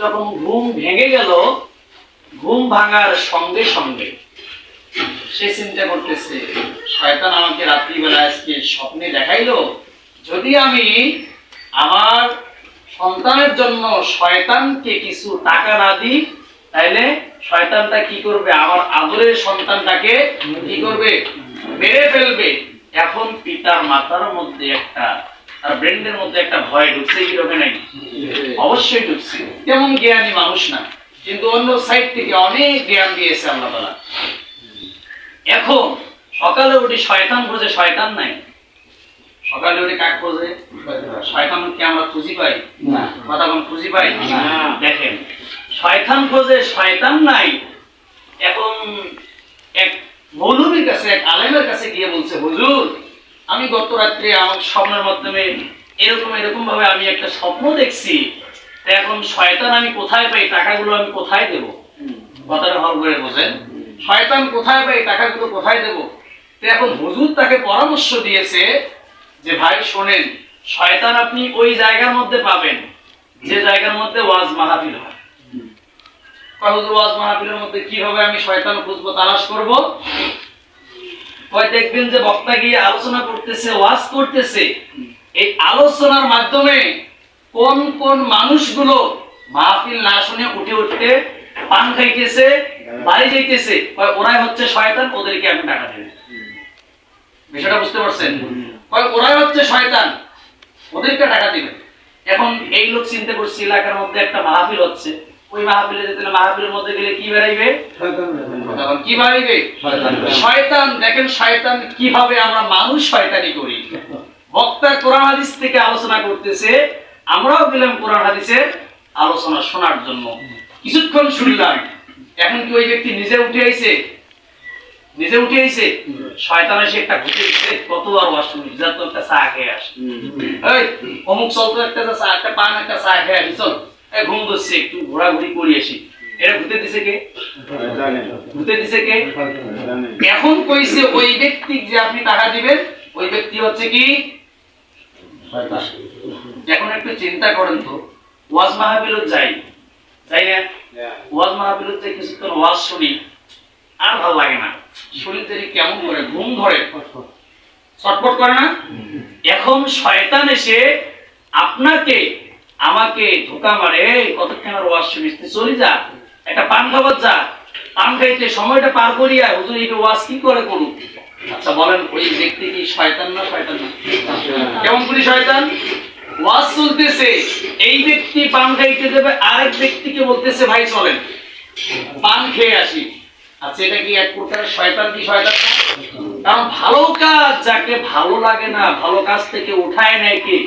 যখন ঘুম ভেঙে গেল, ঘুম ভাঙার সঙ্গে সঙ্গে সে চিন্তা করতেছে, শয়তান আমাকে রাত্রিবেলা আজকে স্বপ্নে দেখাইলো? যদি আমি আমার সন্তানের জন্য শয়তানকে কিছু টাকা না দিই, তাইলে শয়তানটা কি করবে? আমার আদরের সন্তানটাকে কি করবে? মেরে ফেলবে। এখন পিতার মাতার মধ্যে একটা আর ব্রেন্ডের মধ্যে একটা ভয় ঢুকছে কি ঢোকে নাই। অবশ্যই ঢুকছে। তেমন জ্ঞানী মানুষ না। কিন্তু অন্য সাইড থেকে অনেক জ্ঞান দিয়েছে আল্লাহ তাআলা এখন সকালে উঠে শয়তান খোঁজে শয়তান নাই। সকালে উঠে কাক খোঁজে? শয়তান কি আমরা খুঁজি পাই? না। কথা কোন খুঁজি পাই। দেখেন শয়তান খোঁজে শয়তান নাই। এখন এক মৌলবীর কাছে এক আলেমের কাছে গিয়ে বলছে হুজুর আমি গত রাত্রে আমার স্বপ্নের মাধ্যমে এরকম এরকম ভাবে আমি একটা স্বপ্ন দেখছি এখন শয়তান আমি কোথায় পাই, টাকাগুলো আমি কোথায় দেব? কথাটা হল করে বোঝেন। শয়তান কোথায় পাই, টাকাগুলো কোথায় দেব? তো এখন হুজুর তাকে পরামর্শ দিয়েছে যে, ভাই, শোনেন, শয়তান আপনি ওই জায়গার মধ্যে পাবেন, যে জায়গার মধ্যে ওয়াজ মাহফিল হয়। হুজুর, ওয়াজ মাহফিলের মধ্যে কি হবে আমি শয়তান খুঁজবো, তালাশ করব? কয় দেখবেন যে বক্তা গিয়ে আলোচনা করতেছে, ওয়াজ করতেছে। এই আলোচনার মাধ্যমে কোন কোন মানুষগুলো মাহফিল না শুনে উঠে উঠতে পান খাইতেছে, বাড়ি যাইতেছে ওরাই হচ্ছে শয়তান, ওদেরকে আমি টাকা দেব। বিষয়টা বুঝতে পারছেন? ওরাই হচ্ছে শয়তান, ওদেরকে টাকা দিবেন এখন এই লোক চিন্তা করছে, এলাকার মধ্যে একটা মাহফিল হচ্ছে। ওই মাহফিলে যেতে হলে মাহফিলের মধ্যে গেলে কি বেরাইবে? কি বাড়িবে শয়তান। দেখেন শয়তান কীভাবে আমরা মানুষ শয়তানি করি। বক্তা কোরআন হাদিস থেকে আলোচনা করতেছে আমরাও গেলাম কোরআন হাদিসের আলোচনা শোনার জন্য। কিছুক্ষণ শুনলাম এখন কি ওই ব্যক্তি নিজে উঠে আইছে? নিজে উঠে আইছে? শয়তান এসে একটা ঘুরতে দিচ্ছে কতবার ওয়াশ শুনি যা তো একটা চা খেয়ে আসে। এই অমুক চলতো একটা চা একটা পান একটা চা খেয়ে আসি চল। ঘুম ধরছে একটু ঘোরাঘুরি করি আসি। এটা ঘুরতে দিছে কে? ঘুরতে দিছে কে? এখন কইছে ওই ব্যক্তি যে আপনি টাকা দিবেন ওই ব্যক্তি হচ্ছে কি? এখন একটু চিন্তা করেন তো ওয়াজ মাহফিলত যাই। তাই না? ওয়াজ মাহফিলত যাই কিছুক্ষণ ওয়াজ শুনি আর ভালো লাগে না। শরীর কেমন করে ঘুম ধরে। ছটফট করে না? এখন শয়তান এসে আপনাকে আমাকে ধোকা মারে "এই, কতক্ষণ আর ওয়াজ শুনিস চলে যা। একটা পান খাবার যা। পান খাইতে সময়টা পার করিয়া হুজুর এই ওয়াজ কি করে করুক আচ্ছা বলেন ওই ব্যক্তি কি শয়তান না শয়তান? না কেমন করি শয়তান? ওয়াজ চলতেছে। এই ব্যক্তি পান খাইতে দেবে আরেক ব্যক্তিকে বলতেছে ভাই চলেন পান খেয়ে আসি। আচ্ছা এটা কি এক প্রকার শয়তান কি শয়তান? কারণ ভালো কাজ যাকে ভালো লাগে না ভালো কাজ থেকে উঠায় নেয় কে?